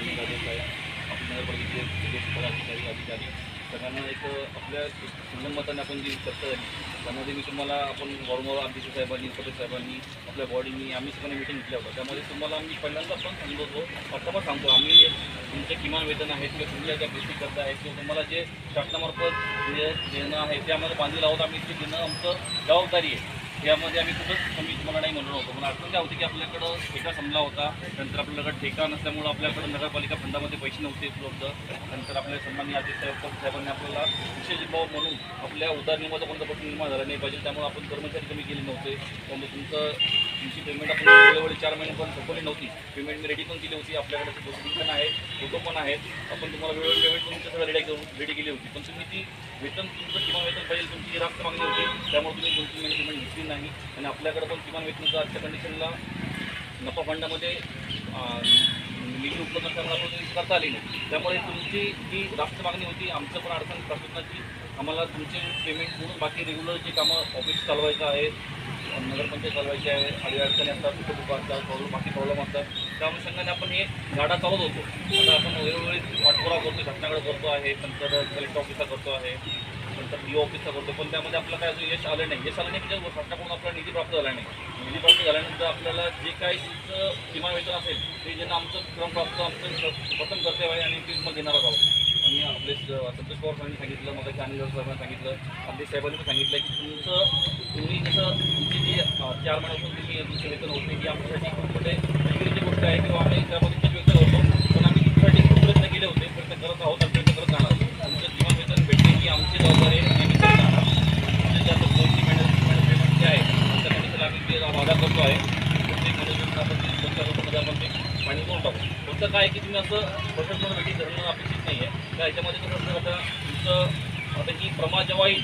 माननीय राजेश आहे आपण नगरपालिकेचे सगळे पदाधिकारी अधिकारी सगळ्यांना एक आपल्या संगमताने आपण जी चर्चा झाली त्यामध्ये मी तुम्हाला आपण वारंवार आमचे साहेबांनी सगळे साहेबांनी आपल्या बॉडीनी आम्ही सगळ्यांनी मिटिंग घेतल्या होत्या. त्यामध्ये तुम्हाला मी पहिल्यांदा पण सांगतो होतो आता पण सांगतो आम्ही तुमचे किमान वेतन आहेत किंवा तुमच्या ज्या बेसिक करता आहेत किंवा तुम्हाला जे शासनामार्फत जे देणं आहे ते आम्हाला बांधलेलं आहोत आम्ही ते देणं आमचं जबाबदारी आहे. यामध्ये आम्ही कुठंच कमी तुम्हाला नाही म्हणलो होतो. पण अडचण काय होती की आपल्याकडं ठेका संपला होता. नंतर आपल्याकडं ठेका नसल्यामुळं आपल्याकडं नगरपालिका फंडामध्ये पैसे नव्हते उपलब्ध नंतर आपल्या सन्मान्य आदित्य साहेब साहेबांनी आपल्याला विशेष भाव म्हणून आपल्या उदाहरणीमध्ये कोणता प्रश्न निर्माण झाला. नाही पाहिजे त्यामुळे आपण कर्मचारी कमी केले नव्हते. त्यामुळे तुमचं तुमची पेमेंट आपण वेळोवेळी चार महिने पण थकवली नव्हती. पेमेंट मी रेडी पण केली होती. आपल्याकडे प्रोसिडिंग पण आहे फोटो पण आहेत. आपण तुम्हाला वेळोवेळी पेमेंट तुमच्या सगळं रेडी करून रेडी केली होती. पण तुम्ही ती वेतन तुमचं किमान वेतन पाहिजे तुमची जी रास्त मागणी होती त्यामुळे तुम्ही दोन तीन महिने पेमेंट घेतली नाही. आणि आपल्याकडे पण किमान वेतनाचं आजच्या कंडिशनला नफा फंडामध्ये निधी उपलब्ध नसल्यामुळे आपण करता आली नाही त्यामुळे तुमची जी रास्त मागणी होती आमचं पण अडचण प्रशासनाची आम्हाला तुमचे पेमेंट म्हणून बाकी रेग्युलर जे कामं ऑफिस चालवायचं आहे नगरपंचायत चालवायची आहे आडी अडचणी असतात सुख असतात प्रॉब्लेम बाकी प्रॉब्लेम असतात. त्या अनुषंगाने आपण हे गाडा चालवत होतो. आता आपण वेळोवेळी पाठपुरावा करतो घटनाकडे करतो आहे नंतर कलेक्टर ऑफिसला करतो आहे नंतर डी ऑफिसला करतो. पण त्यामध्ये आपलं काय अजून यश आलं नाही. यश आलं नाही म्हणजे की ज्या शासनाकडून आपल्याला निधी प्राप्त झाला नाही. निधी प्राप्त झाल्यानंतर आपल्याला जे काही किमान वेतन असेल ते ज्यांना आमचं क्रम प्राप्त आमचं प्रथम कर्तव्य आहे आणि ते मग घेणारच आहोत. आणि आपले संतोष पवार साहेबांनी सांगितलं मग अनिल साहेबांनी सांगितलं आपले साहेबांनी पण सांगितलं की तुमचं तुम्ही जसं तुमची की चार महिन्यापासून तुम्ही तुमचे वेतन होत नाही ही आमच्यासाठी खूप मोठे वेगळीची गोष्ट आहे किंवा आम्ही त्यामध्ये खूप व्यक्त करतो पण आम्ही तुमच्यासाठी खूप प्रयत्न केले होते प्रयत्न करत आहोत आणि प्रयत्न करत राहणार. तुमचं किमान वेतन भेटणे ही आमची जबाबदारी आहे. आम्ही करत राहणार. तुमचे ज्या दोनशे महिन्यात पेमेंट जे म्हणजे आहे त्यासाठी कंडिशन आम्ही ते वादा करतो आहे. प्रत्येक महिन्यातून आपण ते दोन चार करून टाकू. फक्त काय की तुम्ही असं प्रशासनाला भेटी धरणं अपेक्षित नाही आहे त्या ह्याच्यामध्ये कसं असतं आता तुमचं आता की प्रमाण जेव्हा येईल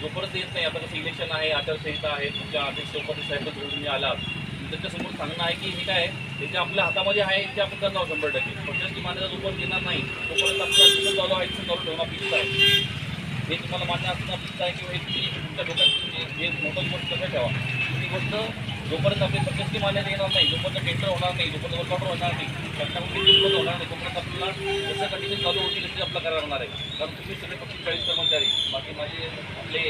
जोपर्यंत येत नाही आता कसं इलेक्शन आहे आचारसंहिता आहे तुमच्या अध्यक्ष उपाध्यक्ष साहेब घेऊन तुम्ही आला. त्यांच्यासमोर सांगणं आहे की हे काय आहे जे आपल्या हातामध्ये आहे ते आपण करणार आहोत शंभर टक्के. पक्षाची मान्यता जोपर्यंत येणार नाही तोपर्यंत आपल्याला चालू आहे चालू ठेवणं अपेक्षित आहे. हे तुम्हाला मान्य असणं अपेक्षित आहे किंवा हे तुम्ही तुमच्या डोक्यात म्हणजे हे मोठं गोष्ट कसं ठेवा? ही गोष्ट जोपर्यंत आपली पक्षाची मान्यता येणार नाही जोपर्यंत टेंडर होणार नाही जोपर्यंत वर्कआउट होणार नाही शासनाकडून होणार नाही तोपर्यंत आपल्याला जसं कंडिशन चालू होतील तसे आपला करायला लागणार आहे. कारण तुम्ही सगळे पक्षी चाळीस कर्मचारी बाकी माझे आपले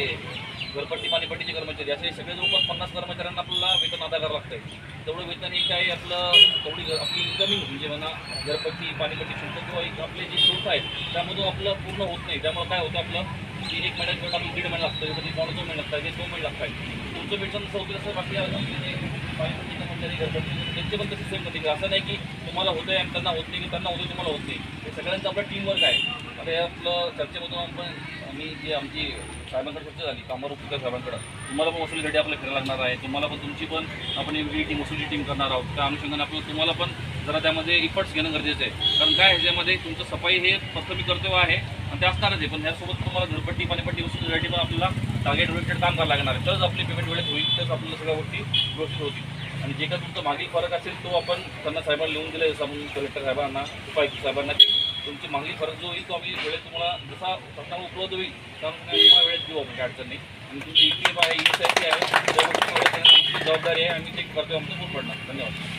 घरपट्टी पाणीपट्टीचे कर्मचारी असे सगळे जवळपास पन्नास कर्मचाऱ्यांना आपल्याला वेतन अदा करावं लागतंय. तेवढं वेतन हे काय आपलं तेवढी आपली इन्कमिंग म्हणजे म्हणा घरपट्टी पाणीपट्टी शुल्क किंवा एक आपले जे स्रोत आहेत त्यामधून आपलं पूर्ण होत नाही. त्यामुळे काय होतं आपलं की एक महिन्यात दीड महिना लागतं कधी दोन दोन महिने लागतात दोन महिने लागतात तुमचं वेतन जसं बाकी आपले त्यांचे पण तसे सेम होते असं नाही की तुम्हाला होतं आहे आणि त्यांना होत नाही की त्यांना होतं तुम्हाला होत नाही. हे सगळ्यांचं आपलं टीमवर्क आहे. आता हे आपलं चर्चेमधून आपण आम्ही जी आमची साहेबांकडे चर्चा झाली कामावर उपकार साहेबांकडं तुम्हाला पण वसुलीसाठी आपल्याला फिरायला लागणार आहे. तुम्हाला पण तुमची पण आपण वेगळी टीम वसुली टीम करणार आहोत. त्या अनुषंगाने आपल्याला तुम्हाला पण जरा त्यामध्ये इफर्ट्स घेणं गरजेचं आहे. कारण काय ह्याच्यामध्ये तुमचं सफाई हे प्रथमी कर्तव्य आहे आणि ते असणारच आहे. पण ह्यासोबत तुम्हाला घरपट्टी पाणीपट्टी वसुलीसाठी पण आपल्याला टार्गेट ओरिएंटेड काम करावं लागणार आहे. तरच आपली पेमेंट वेळेत होईल तरच आपल्याला सगळ्या गोष्टी व्यवस्थित होतील. आणि जे काय तुमचा मागील फरक असेल तो आपण त्यांना साहेबांना लिहून दिला जसं म्हणून कलेक्टर साहेबांना उपायुक्त साहेबांना. की तुमची मागणी फरक जो होईल तो आम्ही वेळेत तुम्हाला जसा शासनाला उपलब्ध होईल त्यानुसार तुम्हाला वेळेत देऊ आपण काय अडचण नाही. आणि तुमची ई पी एफ आहे ई एस आय आहे जबाबदारी आहे आम्ही ते करतो आमचं पूर्ण पडणार. धन्यवाद.